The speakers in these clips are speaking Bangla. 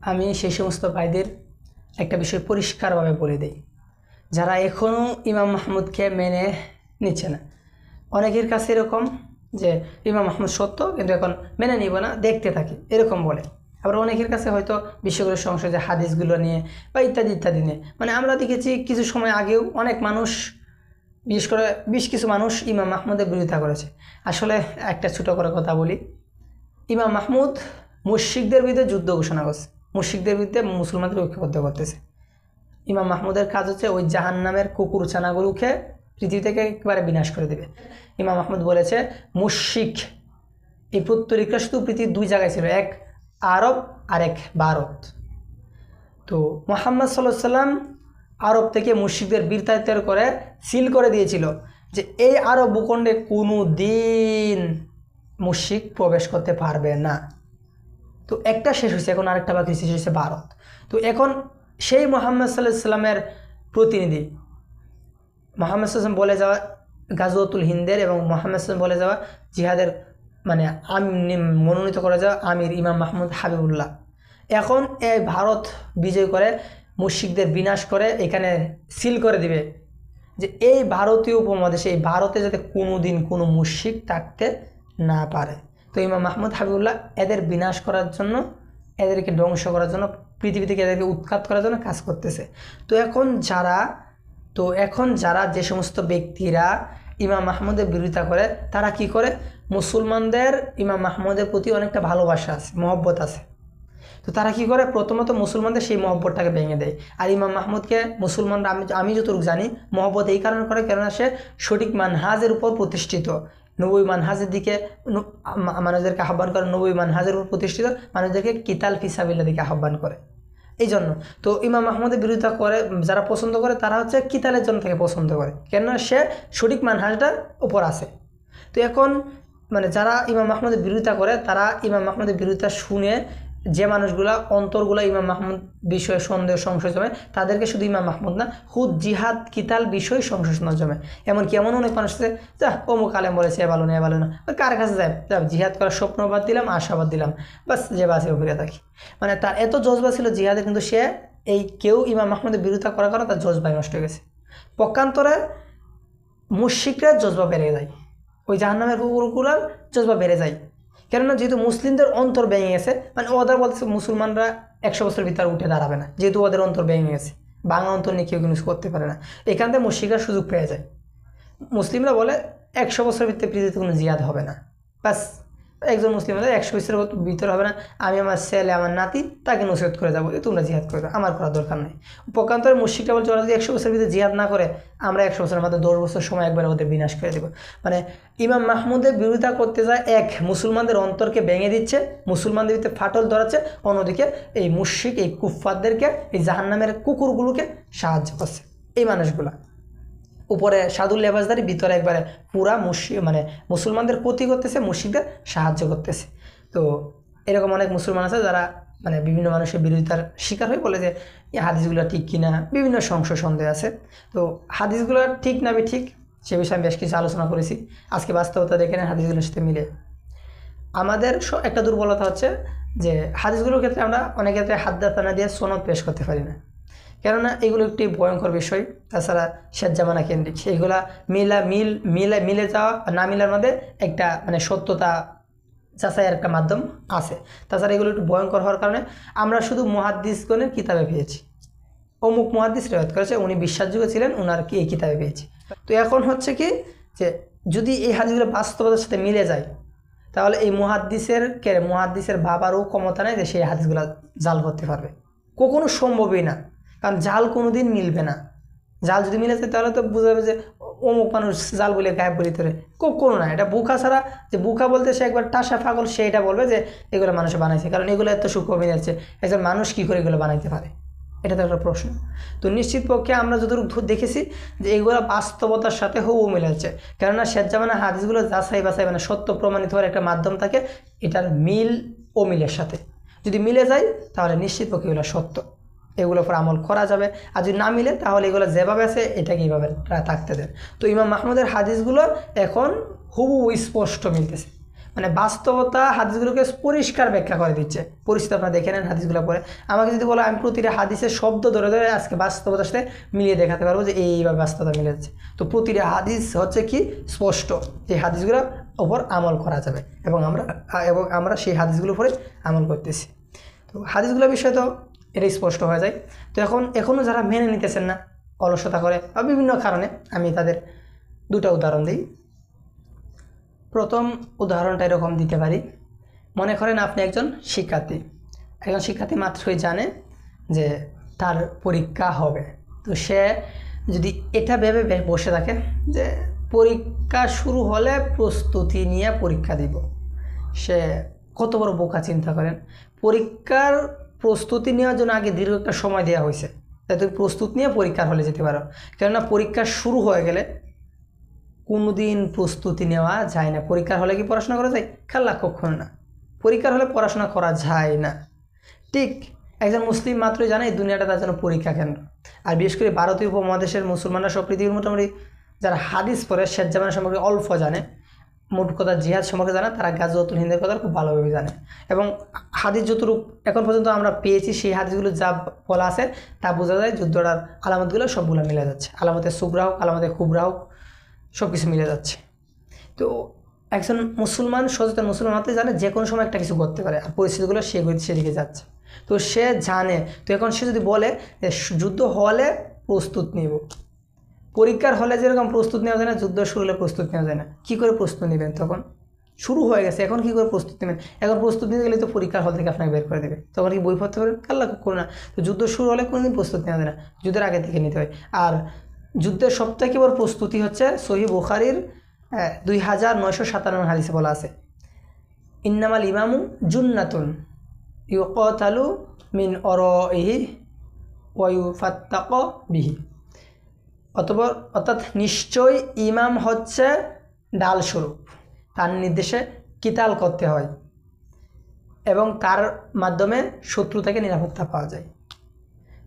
আমি সেই সমস্ত ভাইদের একটা বিষয় পরিষ্কারভাবে বলে দিই। যারা এখনও ইমাম মাহমুদকে মেনে নিচ্ছে না। অনেকের কাছে এরকম যে, ইমাম মাহমুদ সত্য, কিন্তু এখন মেনে নিব না, দেখতে থাকি। এরকম বলে। আবার অনেকের কাছে হয়তো বিশ্বগুলোর সংসদ যে, হাদিসগুলো নিয়ে বা ইত্যাদি ইত্যাদি নিয়ে। মানে আমরা দেখেছি কিছু সময় আগেও অনেক মানুষ, বিশেষ করে বেশ কিছু মানুষ ইমাম মাহমুদের বিরোধিতা করেছে। আসলে একটা ছোটো করে কথা বলি। ইমাম মাহমুদ মুশিকদের বিরুদ্ধে যুদ্ধ ঘোষণা করছে। মুশিকদের বিরুদ্ধে মুসলমানদের ঐক্যবদ্ধ করতেছে। ইমাম মাহমুদের কাজ হচ্ছে ওই জাহান নামের কুকুর ছানাগুলোকে পৃথিবী থেকে একেবারে বিনাশ করে দেবে। ইমাম মাহমুদ বলেছে মুশিক এই প্রত্যরিকরা শুধু পৃথিবীর দুই জায়গায় ছিল, এক আরব আর এক ভারত। তো মোহাম্মদ সাল্লাহ সাল্লাম আরব থেকে মুশিকদের বীরতায়িত্বের করে সিল করে দিয়েছিল যে এই আরব ভূখণ্ডে কোনো দিন মুশিক প্রবেশ করতে পারবে না। তো একটা শেষ হয়েছে, এখন আরেকটা বাকি শেষ হয়েছে ভারত। তো এখন সেই মোহাম্মদ সাল্লাহ প্রতিনিধি, মোহাম্মদ সাল্লাম বলে যাওয়া গাজওয়াতুল হিন্দের এবং মোহাম্মদ সাল্লাম বলে যাওয়া জিহাদের মানে আম- মনোনীত করে যাওয়া আমির ইমাম মাহমুদ হাবিবুল্লাহ। এখন এই ভারত বিজয় করে মুশিকদের বিনাশ করে, এখানে সিল করে দিবে যে এই ভারতীয় উপমহাদেশে, এই ভারতে যাতে কোনো দিন কোনো মুশিক থাকতে না পারে। তো ইমাম মাহমুদ হাবিবুল্লাহ এদের বিনাশ করার জন্য, এদেরকে ধ্বংস করার জন্য, পৃথিবী থেকে এদেরকে উৎখাত করার জন্য কাজ করতেছে। তো এখন যারা, তো এখন যারা যে সমস্ত ব্যক্তিরা ইমাম মাহমুদের বিরোধিতা করে, তারা কি করে? মুসলমানদের ইমাম মাহমুদের প্রতি অনেকটা ভালোবাসা আছে, মহব্বত আছে। তো তারা কি করে? প্রথমত মুসলমানদের সেই মহব্বতটাকে ভেঙে দেয়। আর ইমাম মাহমুদকে মুসলমানরা, আমি আমি যতটুকু জানি, মহব্বত এই কারণে করে, কেননা সে সঠিক মানহাজের উপর প্রতিষ্ঠিত। নবী মানহাজের দিকে মানুষদেরকে আহ্বান করে, নবী মানহাজের উপর প্রতিষ্ঠিত মানুষদেরকে কিতাল ফিসাবিল্লা দিকে আহ্বান করে। এই জন্য তো ইমাম মাহমুদের বিরোধিতা করে, যারা পছন্দ করে, তারা হচ্ছে কিতালের জন্য তাকে পছন্দ করে। কেননা সে সঠিক মানহাজটার উপর আছে। তো এখন মানে যারা ইমাম মাহমুদের বিরোধিতা করে, তারা ইমাম মাহমুদের বিরোধিতা শুনে যে মানুষগুলা অন্তরগুলা ইমাম মাহমুদ বিষয়ে সন্দেহ সংশয় জমে, তাদেরকে শুধু ইমাম মাহমুদ না খুদ জিহাদ, কিতাল বিষয় সংশয় জমে। এমনকি এমন অনেক মানুষ আছে যা অমুক আলেম বলেছে, এ ভালো না, এ ভালো না। কার কাছে যায়? যা জিহাদ করার স্বপ্ন বাদ দিলাম, আশাবাদ দিলাম। বাস, যে বাসে ঘুরে থাকি। মানে তার এত জজবা ছিল জিহাদে, কিন্তু সে এই কেউ ইমাম মাহমুদের বিরোধিতা করার কারণে তার জজবাই নষ্ট হয়ে গেছে। পক্ষান্তরে মুশিকরা জজবা বেড়ে যায়। ওই জাহান্নামের কুকুরগুলার জজবা বেড়ে যায়। কেননা যেহেতু মুসলিমদের অন্তর ভেঙে গেছে মানে ওদের বলতেছে মুসলমানরা একশো বছর ভিতরে উঠে দাঁড়াবে না, যেহেতু ওদের অন্তর ভেঙে গেছে। বাংলা অন্তর নিয়ে কেউ কিছু করতে পারে না। এখান থেকে মুশিকরা সুযোগ পেয়ে যায়। মুসলিমরা বলে, একশো বছর ভিতরে পৃথিবীতে কোনো জিয়াদ হবে না। বাস একজন মুসলিম বলে একশো বছরের ভিতরে হবে না। আমি আমার ছেলে আমার নাতি তাকে নসিহত করে যাব। তোমরা জিহাদ করে দাও, আমার করার দরকার নেই। পক্ষান্তরে মুশিকটা বলছে ওরা যদি একশো বছরের ভিতরে জিহাদ না করে আমরা একশো বছরের মধ্যে দশ বছর সময় একবার ওদের বিনাশ করে দেবো। মানে ইমাম মাহমুদের বিরোধিতা করতে যায় এক মুসলমানদের অন্তরকে ভেঙে দিচ্ছে মুসলমানদের ভিতরে ফাটল ধরাচ্ছে অন্যদিকে এই মুশিক এই কুফফারদেরকে এই জাহান্নামের কুকুরগুলোকে সাহায্য করছে। এই মানুষগুলা। উপরে সাদুল লেবাসদারি ভিতরে একবারে পুরা মুশি মানে মুসলমানদের ক্ষতি করতেছে মুশিকদের সাহায্য করতেছে। তো এরকম অনেক মুসলমান আছে যারা মানে বিভিন্ন মানুষের বিরোধিতার শিকার হয়ে বলে যে, এই হাদিসগুলো ঠিক কিনা বিভিন্ন সংশয়, সন্দেহ আছে। তো হাদিসগুলো ঠিক না ঠিক, সে বিষয়ে আমি বেশ কিছু আলোচনা করেছি। আজকে বাস্তবতা দেখে নেন হাদিসগুলোর সাথে মিলে। আমাদের একটা দুর্বলতা হচ্ছে যে, হাদিসগুলোর ক্ষেত্রে আমরা অনেক ক্ষেত্রে হাত হাদ্দাতানা দিয়ে সনদ পেশ করতে পারি না। কেননা এগুলো একটি ভয়ঙ্কর বিষয়। তাছাড়া জামানা কেন্দ্রিক। সেইগুলা মিলা, মিল, মিলে মিলে যাওয়া না মিলার মধ্যে একটা মানে সত্যতা যাচাইয়ের একটা মাধ্যম আছে। তাছাড়া এগুলো একটু ভয়ঙ্কর হওয়ার কারণে আমরা শুধু মহাদ্দিসগণের কিতাবে পেয়েছি। অমুক মহাদ্দিস রেওয়াত করেছে, উনি বিশ্বাসযোগ্য ছিলেন ওনার কি এই কিতাবে পেয়েছি। তো এখন হচ্ছে কি যে যদি এই হাদিসগুলো বাস্তবতার সাথে মিলে যায়, তাহলে এই মহাদ্দিসের কে, মহাদ্দিসের বাবারও ক্ষমতা নেই যে সেই হাদিসগুলো জাল করতে পারবে। কখনো সম্ভবই না। কারণ জাল কোনো দিন মিলবে না। জাল যদি মিলে যায় তাহলে তো বোঝা যাবে যে অমুক মানুষ জাল বলে গায়েব বলি তোরে কোনো না, এটা বুকা ছাড়া যে বুকা বলতে সে একবার টাসা পাগল, সে এটা বলবে যে এগুলো মানুষ বানাইছে। কারণ এগুলো এত সূক্ষ্ম যাচ্ছে, একজন মানুষ কী করে এগুলো বানাইতে পারে? এটা তো একটা প্রশ্ন। তো নিশ্চিত পক্ষে আমরা যতটুকু দেখেছি যে এগুলো বাস্তবতার সাথে হুবহু মিলেছে কেননা শেষ জামানা হাদিসগুলো যাচাই বাছাই মানে সত্য প্রমাণিত হওয়ার একটা মাধ্যম থাকে, এটার মিল ও মিলের সাথে। যদি মিলে যায়, তাহলে নিশ্চিত পক্ষে এগুলো সত্য। এগুলোর উপর আমল করা যাবে। আর যদি না মিলে, তাহলে এগুলো যেভাবে আছে, এটাকে এইভাবে থাকতে দেন। তো ইমাম মাহমুদের হাদিসগুলো এখন হুবহু স্পষ্ট মিলতেছে। মানে বাস্তবতা হাদিসগুলোকে পরিষ্কার ব্যাখ্যা করে দিচ্ছে। পরিস্থিতি আপনারা দেখে নেন হাদিসগুলো পরে। আমাকে যদি বলো, আমি প্রতিটা হাদিসের শব্দ ধরে ধরে আজকে বাস্তবতার সাথে মিলিয়ে দেখাতে পারব যে এইভাবে বাস্তবতা মিলে যাচ্ছে। তো প্রতিটা হাদিস হচ্ছে কি স্পষ্ট, যে হাদিসগুলোর ওপর আমল করা যাবে। এবং আমরা এবং আমরা সেই হাদিসগুলোর উপরে আমল করতেছি। তো হাদিসগুলোর বিষয় তো এটাই স্পষ্ট হয়ে যায়। তো এখন এখনও যারা মেনে নিতেছেন না, অলসতা করে, বা বিভিন্ন কারণে, আমি তাদের দুটা উদাহরণ দিই। প্রথম উদাহরণটা এরকম দিতে পারি। মনে করেন আপনি একজন শিক্ষার্থী। একজন শিক্ষার্থী মাত্রই জানে যে তার পরীক্ষা হবে। তো সে যদি এটা ভেবে বসে থাকে যে পরীক্ষা শুরু হলে প্রস্তুতি নিয়ে পরীক্ষা দিব। সে কত বড় বোকা চিন্তা করেন। পরীক্ষার প্রস্তুতি নেওয়ার জন্য আগে দীর্ঘ একটা সময় দেওয়া হয়েছে। তাই তুমি প্রস্তুত নিয়ে পরীক্ষার হলে যেতে পারো। কেননা পরীক্ষা শুরু হয়ে গেলে কোনোদিন প্রস্তুতি নেওয়া যায় না। পরীক্ষার হলে কি পড়াশোনা করা যায়? খেলা কখনো না। পরীক্ষার হলে পড়াশোনা করা যায় না। ঠিক একজন মুসলিম মাত্রই জানে দুনিয়াটা তার জন্য পরীক্ষা কেন্দ্র। আর বিশেষ করে ভারতীয় উপমহাদেশের মুসলমানরা সব পৃথিবীর মোটামুটি যারা হাদিস পড়ে শেখ জামানের সম্পর্কে অল্প জানে। মোট কথা জিহাদ সম্পর্কে জানে, তারা গাজওয়াতুল হিন্দের কথা খুব ভালোভাবে জানে। এবং হাদিস যতটুকু এখন পর্যন্ত আমরা পেয়েছি, সেই হাদিসগুলো যা বলা আছে, তা বোঝা যায় যুদ্ধটার আলামতগুলো সবগুলো মিলে যাচ্ছে। আলামতে সুবরা হোক আলামতে খুবরা হোক সব কিছু মিলে যাচ্ছে। তো একজন মুসলমান, সচেতন মুসলমান মাত্রই জানে যে কোনো সময় একটা কিছু করতে পারে, আর পরিস্থিতিগুলো সে সেদিকে যাচ্ছে। তো সে জানে, তো এখন সে যদি বলে যে যুদ্ধ হলে প্রস্তুত নিব। পরীক্ষার হলে যেরকম প্রস্তুত নেওয়া যায় না, যুদ্ধ শুরু হলে প্রস্তুত নেওয়া যায় না। কী করে প্রস্তুত নেবেন তখন? শুরু হয়ে গেছে, এখন কী করে প্রস্তুত নেবেন? এখন প্রস্তুত নিতে গেলে তো পরীক্ষার হল থেকে আপনাকে বের করে দেবে। তখন কি বই পড়তে পারবেন কাল্লা করো না। তো যুদ্ধ শুরু হলে কোনোদিন প্রস্তুত নেওয়া যায় না। যুদ্ধের আগে থেকে নিতে হয়। আর যুদ্ধের সবথেকে বড় প্রস্তুতি হচ্ছে সহি বুখারির দুই হাজার নয়শো সাতান্ন হাদিসে বলা আছে। ইন্নামাল ইমামু জুন্নাতুন ইউ ইউকতালু মিন অর ইহি ওয়ু ফাত্তাক বিহি। অতপর অর্থাৎ নিশ্চয় ইমাম হচ্ছে ডাল স্বরূপ তার নির্দেশে কিতাল করতে হয় এবং তার মাধ্যমে শত্রু থেকে নিরাপত্তা পাওয়া যায়।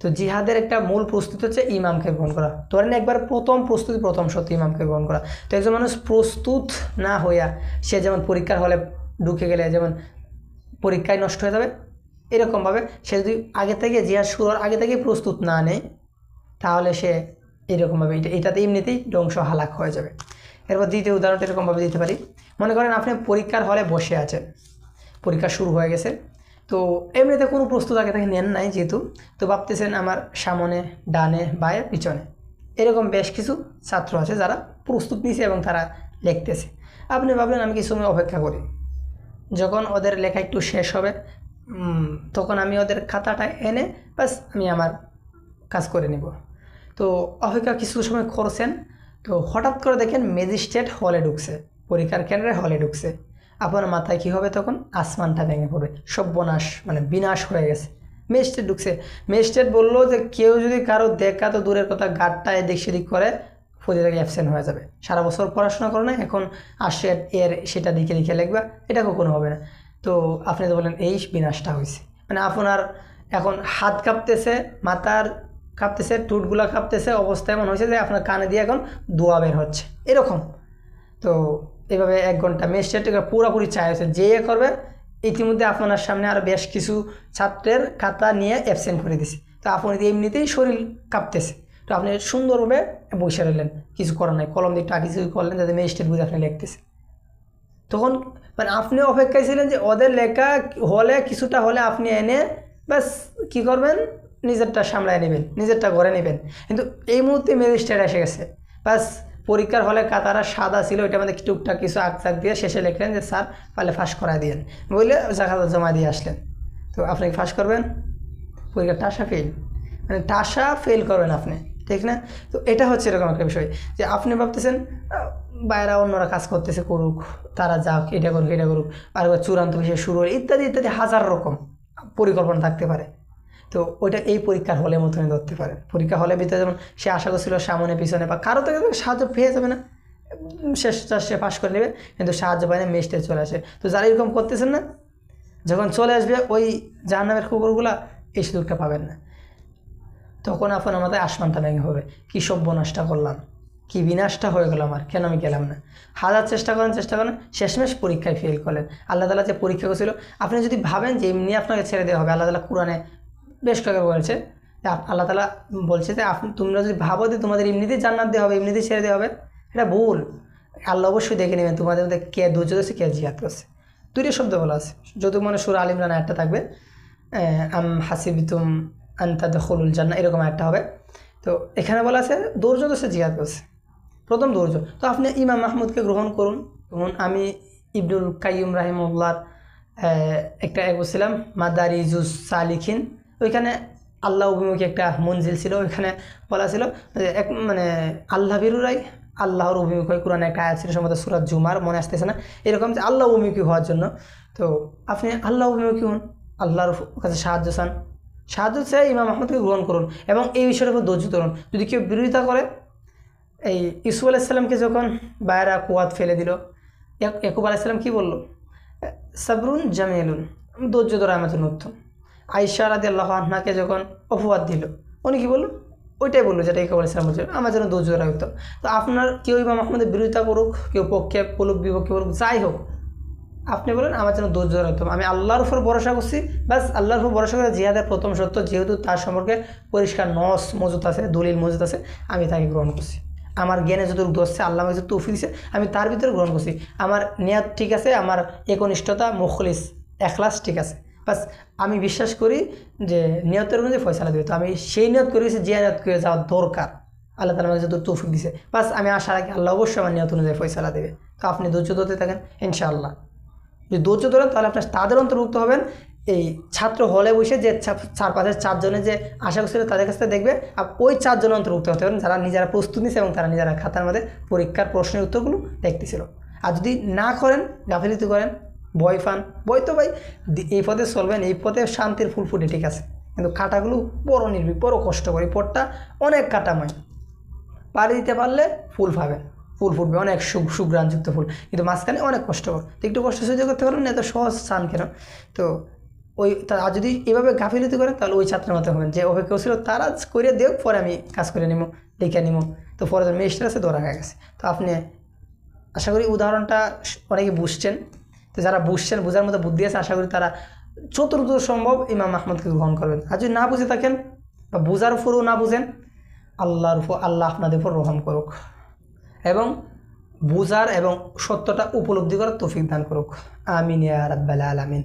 তো জিহাদের একটা মূল প্রস্তুতি হচ্ছে ইমামকে গ্রহণ করা। ধরেন একবার প্রথম প্রস্তুতি, প্রথম সত্য ইমামকে গ্রহণ করা। তো একজন মানুষ প্রস্তুত না হইয়া সে যেমন পরীক্ষার হলে ঢুকে গেলে যেমন পরীক্ষায় নষ্ট হয়ে যাবে, এরকমভাবে সে যদি আগে থেকে জিহাদ শুরু হওয়ার আগে থেকেই প্রস্তুত না নেয়, তাহলে সে এরকমভাবে এটা এটাতে এমনিতেই ধ্বংস হালাক হয়ে যাবে। এরপর দ্বিতীয় উদাহরণটা এরকমভাবে দিতে পারি। মনে করেন আপনি পরীক্ষার হলে বসে আছেন। পরীক্ষা শুরু হয়ে গেছে। তো এমনিতে কোনো প্রস্তুত আগে থেকে নেন নাই যেহেতু। তো ভাবতেছেন আমার সামনে, ডানে, বায়ে, পিছনে। এরকম বেশ কিছু ছাত্র আছে যারা প্রস্তুত নিছে এবং তারা লিখতেছে। আপনি ভাবলেন আমি কিছু সময় অপেক্ষা করি। যখন ওদের লেখা একটু শেষ হবে তখন আমি ওদের খাতাটা এনে বাস আমি আমার কাজ করে নিব। তো অপেক্ষা কিছু সময় করছেন। তো হঠাৎ করে দেখেন ম্যাজিস্ট্রেট হলে ঢুকছে, পরীক্ষার কেন্দ্রে হলে ঢুকছে। আপনার মাথায় কী হবে তখন? আসমানটা ভেঙে পড়বে সর্বনাশ মানে বিনাশ হয়ে গেছে। ম্যাজিস্ট্রেট ঢুকছে। ম্যাজিস্ট্রেট বলল যে কেউ যদি কারও দেখা তো দূরের কথা গাঢ়টা এদিক সেদিক করে থেকে অ্যাবসেন্ট হয়ে যাবে। সারা বছর পড়াশোনা করো না, এখন আসে এর সেটা দিকে লিখে লিখবা, এটা কখনো হবে না। তো আপনি তো বলেন এই বিনাশটা হয়েছে। মানে আপনার এখন হাত কাঁপতেছে, মাথার কাঁপতেছে টুটগুলা কাঁপতেছে, অবস্থা এমন হয়েছে যে আপনার কানে দিয়ে এখন দোয়া বের হচ্ছে। এরকম। তো এভাবে এক ঘণ্টা ম্যাজিস্ট্রেটকে পুরোপুরি চাই হয়েছে যে এ করবে, ইতিমধ্যে আপনার সামনে আরও বেশ কিছু ছাত্রের খাতা নিয়ে অ্যাবসেন্ট করে দিছে। তো আপনি এমনিতেই শরীর কাঁপতেছে, তো আপনি সুন্দরভাবে বসে রইলেন। কিছু করার নাই, কলম দিয়ে টাকা কিছু করলেন, যাতে ম্যাজিস্ট্রেট বুঝে আপনি লিখতেছে তখন মানে আপনি অপেক্ষায় ছিলেন যে ওদের লেখা হলে, কিছুটা হলে আপনি এনে, ব্যাস, কী করবেন? নিজেরটা সামলায় নেবেন, নিজেরটা ঘরে নেবেন। কিন্তু এই মুহূর্তে ম্যাজিস্ট্রেট এসে গেছে। ব্যাস পরীক্ষার হলে কাতারা সাদা ছিল, ওইটা মধ্যে টুকটাক কিছু আকচাক দিয়ে শেষে লিখলেন যে, স্যার পারলে ফাঁস করায় দিয়েন। বললে জাকাত জমা দিয়ে আসলেন। তো আপনি ফাঁস করবেন? পরীক্ষা টাসা ফেল মানে টাসা ফেল করবেন আপনি, ঠিক না? তো এটা হচ্ছে এরকম একটা বিষয় যে, আপনি ভাবতেছেন বাইরা অন্যরা কাজ করতেছে, করুক, তারা যাক, এটা করুক এটা করুক, আর চূড়ান্ত বিষয় শুরু হলে ইত্যাদি ইত্যাদি হাজার রকম পরিকল্পনা থাকতে পারে। তো ওইটা এই পরীক্ষার হলের মতনই ধরতে পারে। পরীক্ষা হলের ভিতরে যেমন সে আশা করছিল সামনে, পিছনে বা কারও তো সাহায্য পেয়ে যাবে না। শেষটা সে পাশ করে নেবে, কিন্তু সাহায্য পায় না মেস্টে চলে আসে। তো যারা এরকম করতেছেন না, যখন চলে আসবে ওই জাহান্নামের কুকুরগুলা এই সুযোগটা পাবেন না। তখন আপনার মাথায় আসমানটা ভেঙে হবে কী সভ্যনাশটা করলাম, কি বিনাশটা হয়ে গেল আমার, কেন আমি গেলাম না? হাজার চেষ্টা করেন চেষ্টা করেন, শেষমেশ পরীক্ষায় ফেল করলেন। আল্লাহ তালা যে পরীক্ষা করছিল, আপনি যদি ভাবেন যে এমনি আপনাকে ছেড়ে দেওয়া হবে, আল্লাহ তালা কোরআনে বেশ কয়েকবার বলছে। আল্লাহ তালা বলছে যে, আপনি, তোমরা যদি ভাবো যে তোমাদের এমনিতেই জান্নাত দেওয়া হবে এমনিতেই ছেড়ে দেওয়া হবে, এটা ভুল। আল্লাহ অবশ্যই দেখে নেবেন তোমাদের মধ্যে কে ধৈর্য ধরছে কে জিয়াদ করছে। দুইটা শব্দ বলা আছে। যদি মনে সুর আল ইমরান একটা থাকবে। আম হাসিবিতুম আন্তা দখলুল জান্না এরকম একটা হবে। তো এখানে বলা আছে ধৈর্য তো সে করছে। প্রথম ধৈর্য তো আপনি ইমাম মাহমুদকে গ্রহণ করুন। যেমন আমি ইবনুল কাইম রাহিমুল্লাহর একটা এক বলছিলাম মাদারিজুস সালিখিন। ওইখানে আল্লাহ অভিমুখী একটা মঞ্জিল ছিল, ওইখানে বলা ছিল যে এক মানে আল্লাহ বিরুরাই আল্লাহর অভিমুখী কোরআনে একটা আয়াত ছিল, সম্ভবত সুরাত জুমার, মনে আসতেছে না। এরকম যে আল্লাহ অভিমুখী হওয়ার জন্য। তো আপনি আল্লাহ অভিমুখী হন, আল্লাহর কাছে সাহায্য চান। সাহায্য চাই ইমাম আহমদকে গ্রহণ করুন এবং এই বিষয়ের উপর ধৈর্য ধরুন। যদি কেউ বিরোধিতা করে, এই ইসু আলাইসাল্লামকে যখন বায়রা কুয়াত ফেলে দিল, ইয়াক- ইয়াকুব আলাইসাল্লাম কী বলল? সাবরুন জামিলুন, ধৈর্য ধরা আমার জন্য উত্তম। আইসা রাদি আল্লাহ আহনাকে যখন অপবাদ দিল, উনি কী বলল? ওইটাই বলল যেটা ইয়াকুব আলাইসাল্লাম বলছে আমার যেন ধৈর্য ধরা উত্তম তো আপনার কেউ ইমাম আহমদের বিরোধিতা করুক, কেউ পক্ষে পলুক বিপক্ষে করুক, যাই হোক, আপনি বলেন, আমার যেন ধৈর্য ধরা উত্তম আমি আল্লাহর উপর ভরসা করছি, ব্যাস, আল্লাহর উপর ভরসা করে জিহাদের প্রথম সত্য যেহেতু তার সম্পর্কে পরিষ্কার নস মজুত আছে, দলিল মজুত আছে, আমি তাকে গ্রহণ করছি। আমার জ্ঞানে যতটুকু ধরছে আল্লাহ আমাকে তৌফিক দিছে আমি তার ভিতরে গ্রহণ করছি। আমার নিয়াত ঠিক আছে, আমার একনিষ্ঠতা, মুখলিস, এখলাস ঠিক আছে। বাস আমি বিশ্বাস করি যে নিয়তের অনুযায়ী ফয়সালা দেবে। তো আমি সেই নিয়ত করে গেছি, যে নিয়ত করে যাওয়ার দরকার। আল্লাহ তালা আমাকে যত তৌফিক দিছে। বাস আমি আশা রাখি আল্লাহ অবশ্যই আমার নিয়ত অনুযায়ী ফয়সালা দেবে। তো আপনি ধৈর্য ধরতে থাকেন, ইনশাআল্লাহ। যদি ধৈর্য ধরেন, তাহলে আপনার তাদের অন্তর্ভুক্ত হবেন। এই ছাত্র হলে বসে যে চার পাঁচের চারজনে যে আশা করছিল তাদের কাছ থেকে দেখবে। আর ওই চারজন অন্তর্ভুক্ত হতে পারেন, যারা নিজেরা প্রস্তুত নিছে এবং তারা নিজেরা খাতার মধ্যে পরীক্ষার প্রশ্নের উত্তরগুলো দেখতেছিল। আর যদি না করেন, গাফিলিতি করেন ভয় ফান ভয় তো ভাই এই পথে চলবেন, এই পথে শান্তির ফুল ফুটে ঠিক আছে? কিন্তু কাটাগুলো বড় নির্ভীক, বড় কষ্ট করে পথটা অনেক কাটাময়। পাড়ি দিতে পারলে ফুল পাবেন ফুল ফুটবে, অনেক সুগ্রাণযুক্ত ফুল। কিন্তু মাঝখানে অনেক কষ্টকর। তো একটু কষ্ট সহ্য করতে পারবেন না, এত সহজ চান কেন? তো ওই আর যদি এভাবে গাফিলতি করেন তাহলে ওই ছাত্রের মতো হবেন। যে অপেক্ষা ছিল, তারা করে দেও, পরে আমি কাজ করে নিব লিখে নিব তো পরে মেস্টার আছে ধরা গেছে। তো আপনি, আশা করি উদাহরণটা অনেকে বুঝছেন। তো যারা বুঝছেন, বোঝার মতো বুদ্ধি আছে, আশা করি তারা চতুর্থ সম্ভব ইমাম আহমদকে গ্রহণ করবেন। আর যদি না বুঝে থাকেন বা বোঝার উপরেও না বুঝেন, আল্লাহর উপর, আল্লাহ আপনাদের উপর রহম করুক এবং বোঝার এবং সত্যটা উপলব্ধি করার তৌফিক দান করুক। আমিন ইয়া রাব্বাল আলামিন।